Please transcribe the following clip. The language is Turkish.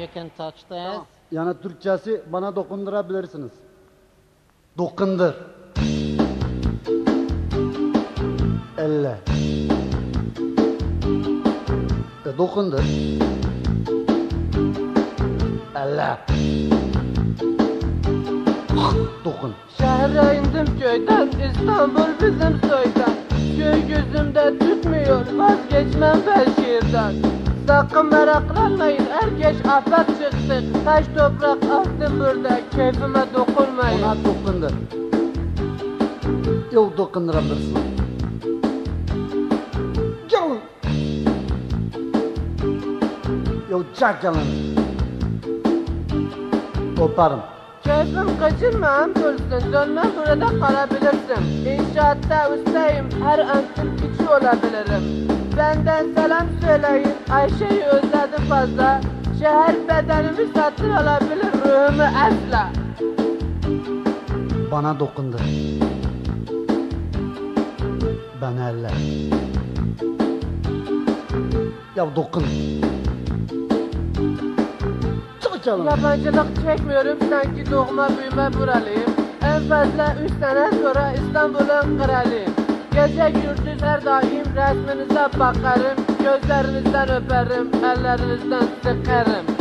You can touch this. Tamam. Yani Türkçesi bana dokundurabilirsiniz. Dokundur. Elle. E, dokundur. Elle. Dokun. Şehre indim köyden İstanbul bizim soydan Köy gözümde tutmuyor vazgeçmem ben şiirden Sakın meraklanmayın herkes afet çıktık Taş toprak attım burada keyfime dokunmayın Ona dokundur. Yok dokundurabilirsin. Gel. Yok çak gelin. Koparım. Keyfim kaçırmam dursun dönmem burada kalabilirsin İnşaatta ustayım her an Türkçü olabilirim Benden selam söyleyin Ayşe'yi özledim fazla Şehir bedenimi satın alabilir ruhumu asla Bana dokundur. Ben elle. Ya dokun. Çak gelin. Yabancılık çekmiyorum sanki doğma büyüme buralıyım En fazla üç sene sonra İstanbul'un kralıyım Gece gündüz her daim resminize bakarım Gözlerinizden öperim, ellerinizden sıkarım